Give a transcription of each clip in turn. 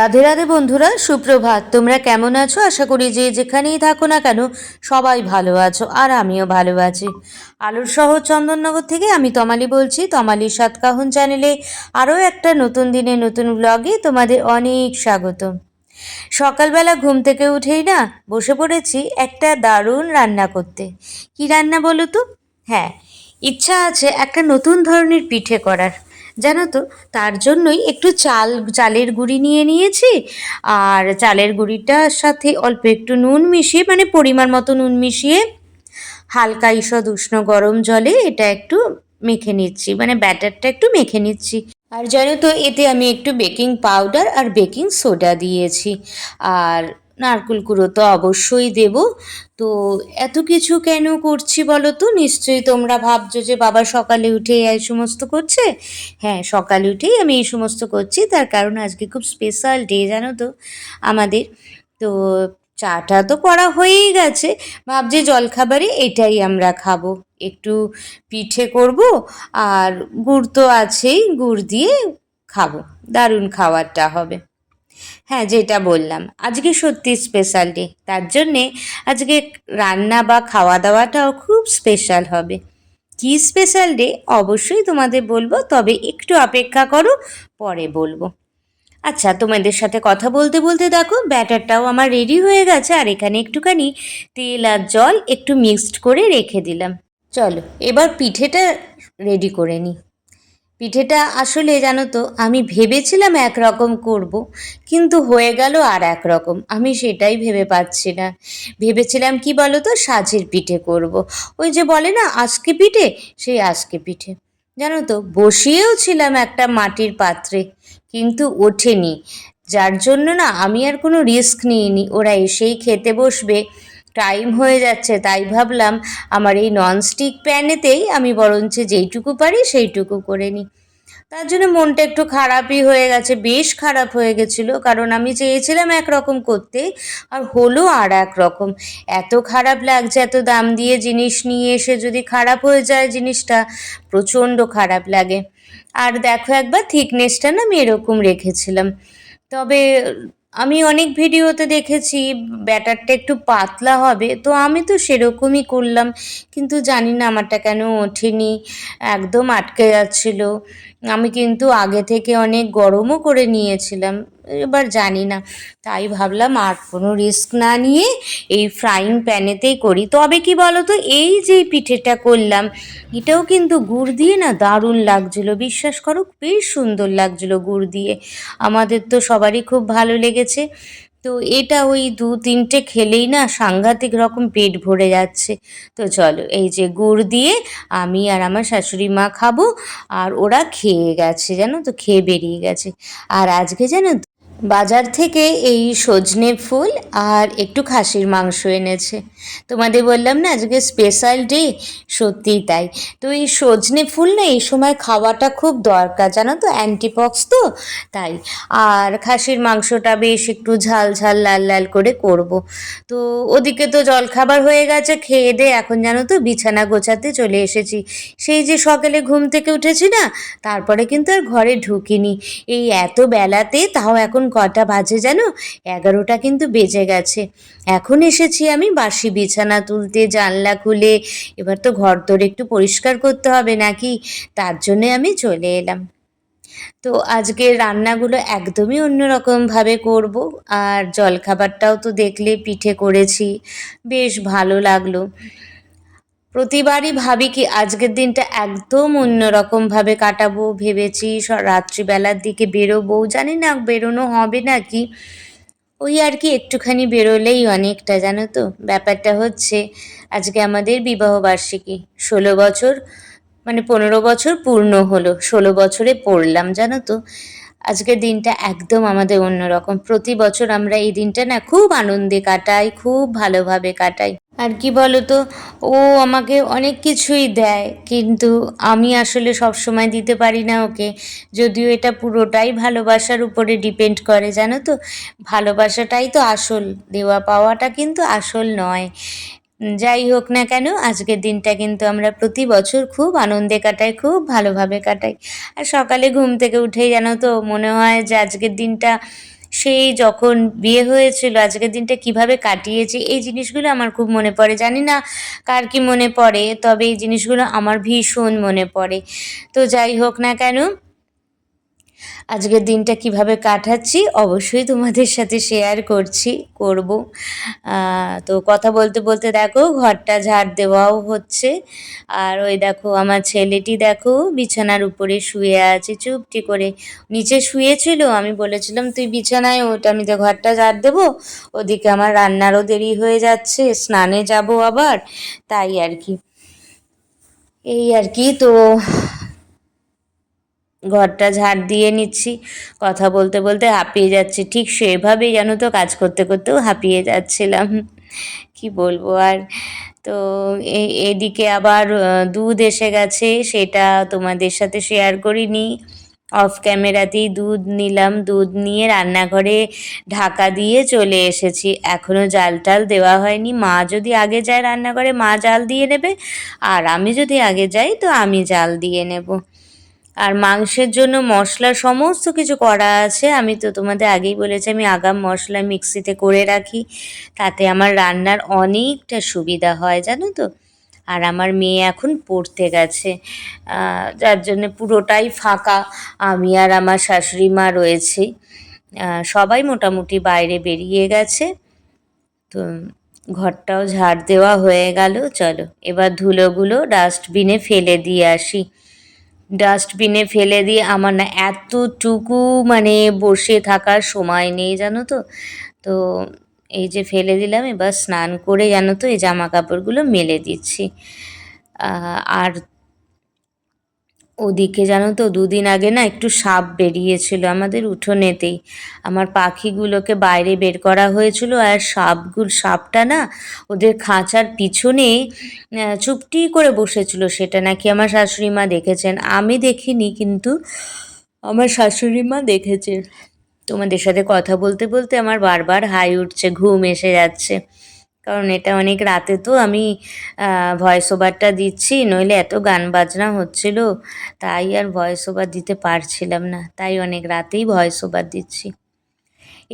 রাধে রাধে বন্ধুরা, সুপ্রভাত। তোমরা কেমন আছো? আশা করি যে যেখানেই থাকো না কেন, সবাই ভালো আছো আর আমিও ভালো আছি। আলুর শহর চন্দননগর থেকে আমি তমালি বলছি। তমালি সাতকাহন চ্যানেলে আরও একটা নতুন দিনে নতুন ব্লগে তোমাদের অনেক স্বাগত। সকালবেলা ঘুম থেকে উঠেই না বসে পড়েছি একটা দারুণ রান্না করতে। কি রান্না বলো তো? হ্যাঁ ইচ্ছা আছে একটা নতুন ধরনের পিঠে করার। জানো তো? তার জন্যই একটু চাল, চালের গুঁড়ি নিয়ে নিয়েছি। আর চালের গুঁড়িটার সাথে অল্প একটু নুন মিশিয়ে মানে পরিমাণ মতো নুন মিশিয়ে হালকা ঈষৎ উষ্ণ গরম জলে এটা একটু মেখে নিচ্ছি। মানে ব্যাটারটা একটু মেখে নিচ্ছি। আর জানো তো, এতে আমি একটু বেকিং পাউডার আর বেকিং সোডা দিয়েছি। আর নারকুল কুড়ো তো অবশ্যই দেব। তো এত কিছু কেন করছি বলো তো? নিশ্চয়ই তোমরা ভাবছ যে বাবা সকালে উঠে এই সমস্ত করছে? হ্যাঁ সকালে উঠেই আমি এই সমস্ত করছি। তার কারণ আজকে খুব স্পেশাল ডে জানো তো, আমাদের। তো চাটা তো করা হয়েই গেছে। ভাবছি জলখাবারে এটাই আমরা খাব। একটু পিঠে করব আর গুড় তো আছেই, গুড় দিয়ে খাব। দারুণ খাবারটা হবে। হ্যাঁ যেটা বললাম। আজকে সত্যি স্পেশাল ডে তার জন্যে আজকে রান্না বা খাওয়া দাওয়াটাও খুব স্পেশাল হবে। কি স্পেশাল ডে অবশ্যই তোমাদের বলব, তবে একটু অপেক্ষা করো, পরে বলব। আচ্ছা তোমাদের সাথে কথা বলতে বলতে দেখো, ব্যাটারটাও আমার রেডি হয়ে গেছে, আর এখানে একটুখানি তেল আর জল একটু মিক্সড করে রেখে দিলাম। চলো, এবার পিঠেটা রেডি করে নিই। পিঠেটা আসলে জানো তো, আমি ভেবেছিলাম একরকম করব, কিন্তু হয়ে গেল আর এক রকম আমি সেটাই ভেবে পাচ্ছি না। ভেবেছিলাম কি বলো তো, সাজের পিঠে করব। ওই যে বলে না আজকে পিঠে, সেই আজকে পিঠে। জানো তো, বসিয়েও ছিলাম একটা মাটির পাত্রে, কিন্তু ওঠেনি। যার জন্য না, আমি আর কোনো রিস্ক নিইনি। ওরা এসেই খেতে বসবে টাইম হয়ে যাচ্ছে, তাই ভাবলাম আমার এই ননস্টিক প্যানেতেই আমি বরঞ্চ যেইটুকু পারি সেইটুকু করে নিই। তার জন্য মনটা একটু খারাপই হয়ে গেছে, বেশ খারাপ হয়ে গেছিল, কারণ আমি চেয়েছিলাম একরকম করতে আর হলো আর এক রকম এত খারাপ লাগছে, এত দাম দিয়ে জিনিস নিয়ে এসে যদি খারাপ হয়ে যায় জিনিসটা, প্রচণ্ড খারাপ লাগে। আর দেখো একবার থিকনেসটা না আমি এরকম রেখেছিলাম। তবে আমি অনেক ভিডিওতে দেখেছি, ব্যাটারটা একটু পাতলা হবে, তো আমি তো সেরকমই করলাম, কিন্তু জানি না আমারটা কেন ওঠেনি, একদম আটকে যাচ্ছিল। আমি কিন্তু আগে থেকে অনেক গরমও করে নিয়েছিলাম। এবার জানি না। তাই ভাবলাম আর কোনো রিস্ক না নিয়ে এই ফ্রাইং প্যানেতেই করি। তবে কি বলো তো এই যে পিঠেটা করলাম, এটাও কিন্তু গুড় দিয়ে না দারুণ লাগছিল। বিশ্বাস করো, বেশ সুন্দর লাগছিল গুড় দিয়ে। আমাদের তো সবারই খুব ভালো লেগেছে। তো এটা ওই দু তিনটে খেলেই না সাংঘাতিক রকম পেট ভরে যাচ্ছে। তো চলো, এই যে গুড় দিয়ে আমি আর আমার শাশুড়ি মা খাব, আর ওরা খেয়ে গেছে, জানো তো, খেয়ে বেরিয়ে গেছে। আর আজকে জানো বাজার থেকে এই সজনে ফুল আর একটু খাসির মাংস এনেছে। তোমাদের বললাম না, আজকে স্পেশাল ডে সত্যিই তাই। তো এই সজনে ফুল না, এই সময় খাওয়াটা খুব দরকার, জানো তো অ্যান্টিপক্স তো, তাই। আর খাসির মাংসটা বেশ একটু ঝাল ঝাল, লাল লাল করে করব। তো ওদিকে তো জলখাবার হয়ে গেছে, খেয়ে দে, এখন জানো তো, বিছানা গোছাতে চলে এসেছি। সেই যে সকালে ঘুম থেকে উঠেছি না, তারপরে কিন্তু আর ঘরে ঢুকিনি। এই এত বেলাতে, তাও এখন কটা বাজে জানো, এগারোটা কিন্তু বেজে গেছে। এখন এসেছি আমি বাসি বিছানা তুলতে, জানলা খুলে, এবার তো ঘর তোর একটু পরিষ্কার করতে হবে নাকি? তার জন্যে আমি চলে এলাম। তো আজকের রান্নাগুলো একদমই অন্যরকমভাবে করব। আর জলখাবারটাও তো দেখলে পিঠে করেছি। বেশ ভালো লাগল। প্রতিবারই ভাবি কি আজকের দিনটা একদম অন্যরকমভাবে কাটাবো। ভেবেছি রাত্রিবেলার দিকে বেরোবো। জানি না বেরোনো হবে নাকি। ওই আর কি একটুখানি বেরোলেই অনেকটা, জানো তো? ব্যাপারটা হচ্ছে, আজকে আমাদের বিবাহ বার্ষিকী। ষোলো বছর মানে পনেরো বছর পূর্ণ হলো, ষোলো বছরে পড়লাম, জানো তো? আজকের দিনটা একদম আমাদের অন্যরকম। প্রতি বছর আমরা এই দিনটা না খুব আনন্দে কাটাই, খুব ভালোভাবে কাটাই। আর কি বলতো, ও আমাকে অনেক কিছুই দেয়, কিন্তু আমি আসলে সব সময় দিতে পারি না ওকে। যদিও এটা পুরোটাই ভালোবাসার উপরে ডিপেন্ড করে, জানো তো? ভালোবাসাটাই তো আসল, দেওয়া পাওয়াটা কিন্তু আসল নয়। যাই হোক না কেন, আজকের দিনটা কিন্তু আমরা প্রতি বছর খুব আনন্দে কাটাই, খুব ভালোভাবে কাটাই। আর সকালে ঘুম থেকে উঠেই জানো তো, মনে হয় যে আজকের দিনটা সেই যখন বিয়ে হয়েছিল, আজকের দিনটা কীভাবে কাটিয়েছি, এই জিনিসগুলো আমার খুব মনে পড়ে। জানি না কার কি মনে পড়ে, তবে এই জিনিসগুলো আমার ভীষণ মনে পড়ে। তো যাই হোক না কেন আজকের দিনটা কীভাবে কাটাচ্ছি অবশ্যই তোমাদের সাথে শেয়ার করছি, করব। তো কথা বলতে বলতে দেখো ঘরটা ঝাড় দেওয়াও হচ্ছে। আর ওই দেখো আমার ছেলেটি দেখো বিছানার উপরে শুয়ে আছে, চুপটি করে। নিচে শুয়েছিল, আমি বলেছিলাম, তুই বিছানায় ওটা আমি তো ঘরটা ঝাড় দেবো। ওদিকে আমার রান্নারও দেরি হয়ে যাচ্ছে, স্নানে যাব আবার, তাই আর কি। এই আর কি, তো ঘরটা ঝাড় দিয়ে নিচ্ছি। কথা বলতে বলতে হাঁপিয়ে যাচ্ছে। ঠিক সেভাবেই জানো তো কাজ করতে করতেও হাঁপিয়ে যাচ্ছিলাম। কি বলব আর? তো এদিকে আবার দুধ এসে গেছে। সেটা তোমাদের সাথে শেয়ার করিনি। অফ ক্যামেরাতেই দুধ নিলাম। দুধ নিয়ে রান্নাঘরে ঢাকা দিয়ে চলে এসেছি। এখনও জাল টাল দেওয়া হয়নি। মা যদি আগে যায় রান্নাঘরে, মা জাল দিয়ে নেবে। আর আমি যদি আগে যাই, তো আমি জাল দিয়ে নেব। আর মাংসের জন্য মশলা সমস্ত কিছু করা আছে। আমি তো তোমাদের আগেই বলেছি, আমি আগাম মশলা মিক্সিতে করে রাখি। তাতে আমার রান্নার অনেকটা সুবিধা হয়, জানো তো? আর আমার মেয়ে এখন পড়তে গেছে। যার জন্য পুরোটাই ফাঁকা। আমি আর আমার শাশুড়ি মা রয়েছি। সবাই মোটামুটি বাইরে বেরিয়ে গেছে। তো ঘরটাও ঝাড় দেওয়া হয়ে গেল। চলো, এবার ধুলোগুলো ডাস্টবিনে ফেলে দিয়ে আসি। ডাস্টবিনে ফেলে দিয়ে আমার না এতটুকু মানে বসে থাকার সময় নেই, জানো তো? তো এই যে ফেলে দিলাম, এবার স্নান করে জানো তো এই জামা কাপড়গুলো মেলে দিচ্ছি। আর ওদিকে জানো তো, দুদিন আগে না একটু সাপ বেরিয়েছিল আমাদের উঠোনেতেই। আমার পাখিগুলোকে বাইরে বের করা হয়েছিল আর সাপগুলো, সাপটা না ওদের খাঁচার পিছনে চুপটি করে বসেছিল। সেটা নাকি আমার শাশুড়ি মা দেখেছেন। আমি দেখিনি কিন্তু আমার শাশুড়ি মা দেখেছেন। তোমাদের সাথে কথা বলতে বলতে আমার বারবার হাই উঠছে, ঘুম এসে যাচ্ছে। কারণ এটা অনেক রাতে তো আমি ভয়েস ওভারটা দিচ্ছি, নইলে এত গান বাজনা হচ্ছিল, তাই আর ভয়েস ওভার দিতে পারছিলাম না, তাই অনেক রাতেই ভয়েস ওভার দিচ্ছি।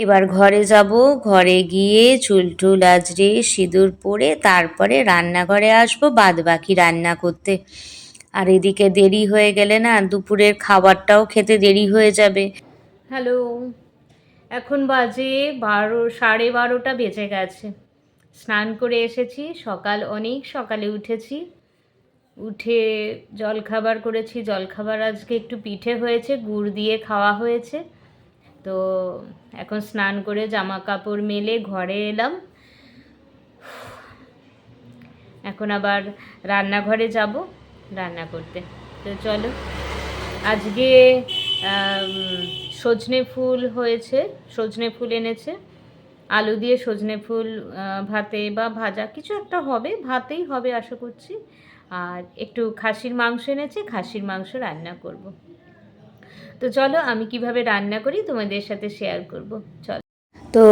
এবার ঘরে যাব, ঘরে গিয়ে চুল টুল আজরে সিঁদুর পরে তারপরে রান্নাঘরে আসব বাদ বাকি রান্না করতে। আর এদিকে দেরি হয়ে গেলে না, দুপুরের খাবারটাও খেতে দেরি হয়ে যাবে। হ্যালো এখন বাজে বারো, সাড়ে বারোটা বেজে গেছে। স্নান করে এসেছি, সকাল অনেক, সকালে উঠেছি। উঠে জলখাবার করেছি, জলখাবার আজকে একটু পিঠে হয়েছে, গুড় দিয়ে খাওয়া হয়েছে। তো এখন স্নান করে জামা কাপড় মেলে ঘরে এলাম। এখন আবার রান্নাঘরে যাব রান্না করতে। তো চলো, আজকে সজনে ফুল হয়েছে, সজনে ফুল এনেছে। আলু দিয়ে সজনে ফুল ভাতে বা ভাজা কিছু একটা হবে, ভাতেই হবে আশা করছি। আর একটু খাসির মাংস এনেছে, খাসির মাংস রান্না করব। তো চলো আমি কীভাবে রান্না করি তোমাদের সাথে শেয়ার করব। চলো। তো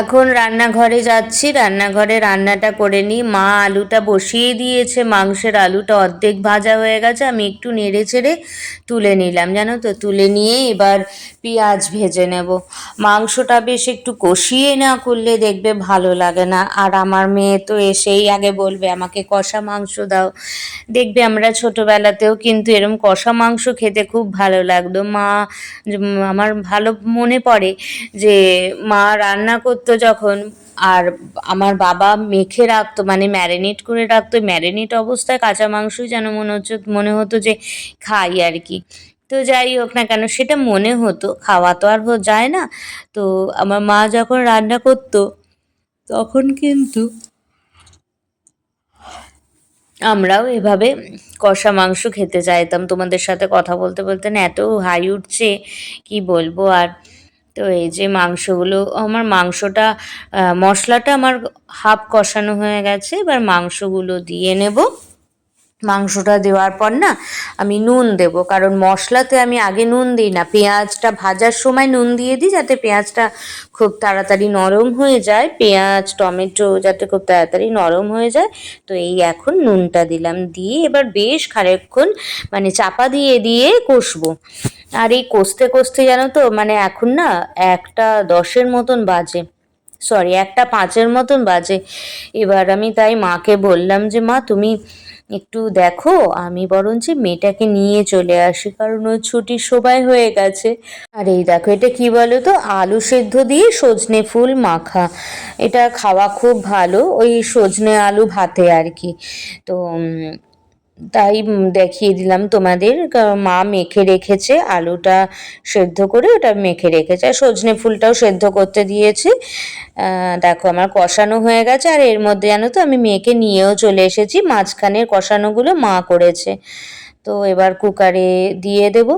এখন রান্নাঘরে যাচ্ছি, রান্নাঘরে রান্নাটা করে নিই। মা আলুটা বসিয়ে দিয়েছে, মাংসের আলুটা অর্ধেক ভাজা হয়ে গেছে, আমি একটু নেড়ে চেড়ে তুলে নিলাম, জানো তো? তুলে নিয়ে এবার পেঁয়াজ ভেজে নেব। মাংসটা বেশ একটু কষিয়ে না করলে দেখবে ভালো লাগে না। আর আমার মেয়ে তো এসেই আগে বলবে, আমাকে কষা মাংস দাও। দেখবে আমরা ছোটোবেলাতেও কিন্তু এরম কষা মাংস খেতে খুব ভালো লাগতো। মা, আমার ভালো মনে পড়ে যে, মা রান্না করতো যখন, আর আমার বাবা মেখে রাখতো মানে ম্যারিনেট করে রাখতো। ম্যারিনেট অবস্থায় কাঁচা মাংসই যেন মনে হচ্ছে, মনে হতো যে খাই আর কি। তো যাই হোক না কেন, সেটা মনে হতো, খাওয়া তো আর যায় না। তো আমার মা যখন রান্না করতো, তখন কিন্তু আমরাও এভাবে কষা মাংস খেতে চাইতাম। তোমাদের সাথে কথা বলতে বলতে না, এত হাই উঠছে, কি বলব? আর তো এই যে মাংসগুলো, আমার মাংসটা মশলাটা আমার হাফ কষানো হয়ে গেছে, এবার মাংসগুলো দিয়ে নেব। মাংসটা দেওয়ার পর না আমি নুন দেব। কারণ মশলাতে আমি আগে নুন দিই না। পেঁয়াজটা ভাজার সময় নুন দিয়ে দিই যাতে পেঁয়াজটা খুব তাড়াতাড়ি নরম হয়ে যায়। পেঁয়াজ, টমেটো যাতে খুব তাড়াতাড়ি নরম হয়ে যায়। তো এই এখন নুনটা দিলাম। দিয়ে এবার বেশ খানিকক্ষণ মানে চাপা দিয়ে দিয়ে কষবো। আর এই কষতে কষতে জানো তো মানে এখন না একটা দশের মতন বাজে। সরি একটা পাঁচের মতন বাজে। এবার আমি তাই মাকে বললাম যে, মা, তুমি একটু দেখো, আমি বরঞ্চ মেয়েটাকে নিয়ে চলে আসি, কারণ ওর ছুটির সময় হয়ে গেছে। আর এই দেখো, এটা কি বলো তো আলু সেদ্ধ দিয়ে সজনে ফুল মাখা। এটা খাওয়া খুব ভালো, ওই সজনে আলু ভাতে আর কি। তো তাই দেখিয়ে দিলাম তোমাদের। মা মেখে রেখেছে, আলুটা সেদ্ধ করে ওটা মেখে রেখেছে। আর সজনে ফুলটাও সেদ্ধ করতে দিয়েছি। দেখো আমার কষানো হয়ে গেছে, আর এর মধ্যে জানো তো, আমি মেয়েকে নিয়েও চলে এসেছি। মাঝখানের কষানোগুলো মা করেছে। তো এবার কুকারে দিয়ে দেব।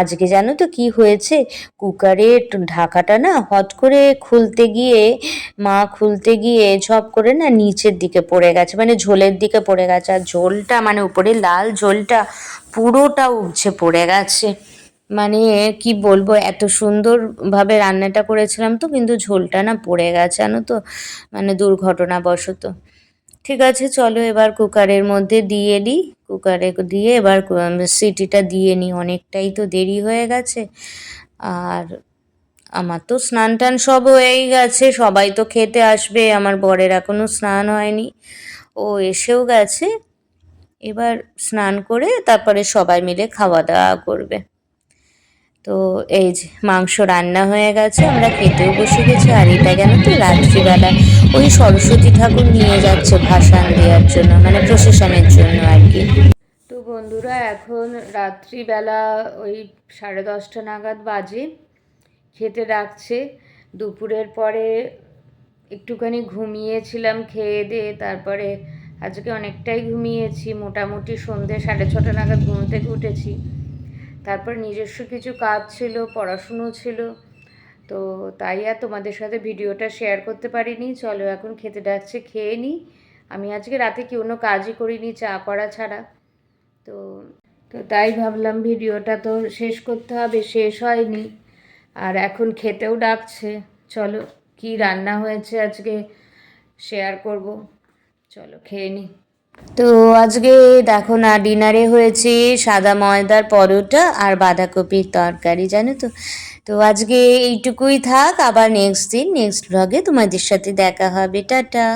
আজকে জানো তো কি হয়েছে? কুকারের ঢাকাটা না হট করে খুলতে গিয়ে, মা খুলতে গিয়ে ঝপ করে না নিচের দিকে পড়ে গেছে মানে ঝোলের দিকে পড়ে গেছে। আর ঝোলটা মানে উপরে লাল ঝোলটা পুরোটা উপচে পড়ে গেছে। মানে কি বলব, এত সুন্দরভাবে রান্নাটা করেছিলাম তো, কিন্তু ঝোলটা না পড়ে গেছে জানো তো মানে দুর্ঘটনাবশত। ঠিক আছে, চলো এবার কুকারের মধ্যে দিয়ে দিই। কুকারে দিয়ে এবার সিটিটা দিয়ে নিই। অনেকটাই তো দেরি হয়ে গেছে। আর আমার তো স্নান টান সব হয়েই গেছে। সবাই তো খেতে আসবে। আমার বরের এখনও স্নান হয়নি। ও এসেও গেছে। এবার স্নান করে তারপরে সবাই মিলে খাওয়া দাওয়া করবে। তো এই যে মাংস রান্না হয়ে গেছে, আমরা খেতেও বসে গেছি। আর এটা কেন তো রাত্রিবেলা? ওই সরস্বতী ঠাকুর নিয়ে যাচ্ছে ভাসান দেওয়ার জন্য মানে প্রশাসনের জন্য আর কি। তো বন্ধুরা, এখন রাত্রিবেলা ওই সাড়ে দশটা নাগাদ বাজে। খেতে ডাকছে। দুপুরের পরে একটুখানি ঘুমিয়েছিলাম, খেয়ে দিয়ে তারপরে আজকে অনেকটাই ঘুমিয়েছি। মোটামুটি সন্ধে সাড়ে ছটা নাগাদ ঘুম থেকে উঠেছি। তারপর নিজস্ব কিছু কাজ ছিল, পড়াশুনো ছিল। তো তাই আর তোমাদের সাথে ভিডিওটা শেয়ার করতে পারিনি। চলো এখন খেতে ডাকছে, খেয়ে নিই আমি আজকে রাতে কি কোনো কাজই করিনি, চা করা ছাড়া। তো তো তাই ভাবলাম ভিডিওটা তো শেষ করতে হবে, শেষ হয়নি। আর এখন খেতেও ডাকছে। চলো কি রান্না হয়েছে আজকে শেয়ার করব। চলো খেয়ে নিই তো আজকে দেখো না, ডিনারে হয়েছে সাদা ময়দার পরোটা আর বাঁধাকপির তরকারি, জানো তো? তো আজকে এইটুকুই থাক, আবার নেক্সট দিন নেক্সট ব্লগে তোমাদের সাথে দেখা হবে, টাটা।